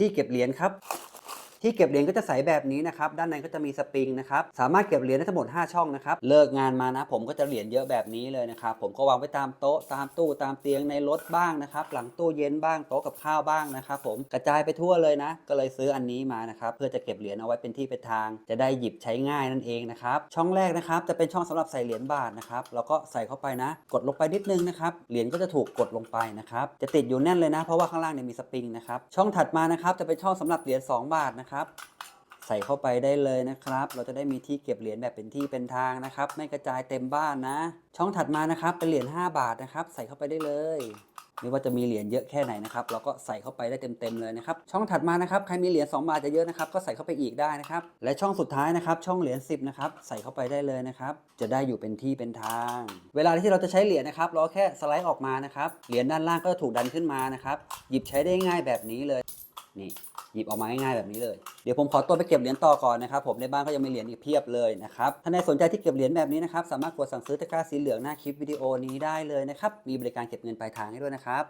ที่เก็บเหรียญครับ ที่เก็บเหรียญก็จะใสแบบนี้นะครับด้านในก็จะมีสปริงนะครับสามารถเก็บเหรียญได้ทั้งหมด 5 ช่องนะครับเลิกงานมานะผมก็จะเหรียญเยอะแบบนี้เลยนะครับผมก็วางไว้ตามโต๊ะตามตู้ตามเตียงในรถบ้างนะครับหลังตู้เย็นบ้างโต๊ะกับข้าวบ้างนะครับผมกระจายไปทั่วเลยนะ ก็เลยซื้ออันนี้มานะครับเพื่อจะเก็บเหรียญเอาไว้เป็นที่เป็นทาง จะได้หยิบใช้ง่ายนั่นเองนะครับช่องแรกนะครับจะเป็นช่องสำหรับใส่เหรียญบาทนะครับแล้วก็ใส่เข้าไปนะ กดลงไปนิดนึงนะครับเหรียญก็จะถูกกดลงไปนะครับจะติดอยู่แน่นเลยนะ เพราะว่าข้างล่างเนี่ยมีสปริงนะครับช่องถัดมานะครับจะเป็นช่องสำหรับเหรียญ2บาทนะครับใส่เข้าไปได้เลยนะครับ เราจะได้มีที่เก็บเหรียญแบบเป็นที่เป็นทางนะครับ ไม่กระจายเต็มบ้านนะ ช่องถัดมานะครับเป็นเหรียญ5บาทนะครับ ใส่เข้าไปได้เลยไม่ว่าจะมีเหรียญเยอะแค่ไหนนะครับเราก็ใส่เข้าไปได้เต็มๆเลยนะครับช่องถัดมานะครับใครมีเหรียญ2บาทจะเยอะนะครับก็ใส่เข้าไปอีกได้นะครับและช่องสุดท้ายนะครับช่องเหรียญ10นะครับใส่เข้าไปได้เลยนะครับจะได้อยู่เป็นที่เป็นทาง เวลาที่เราจะใช้เหรียญนะครับเราแค่สไลด์ออกมานะครับเหรียญด้านล่างก็จะถูกดันขึ้นมานะครับหยิบใช้ได้ง่ายแบบนี้เลย นี่หยิบออกมาง่ายๆแบบนี้เลย เดี๋ยวผมขอตัวไปเก็บเหรียญต่อก่อนนะครับผมในบ้านก็ยังมีเหรียญอีกเพียบเลยนะครับถ้าในสนใจที่เก็บเหรียญแบบนี้นะครับสามารถกดสั่งซื้อตะกร้าสีเหลืองหน้าคลิปวิดีโอนี้ได้เลยนะครับมีบริการเก็บเงินปลายทางให้ด้วยนะครับ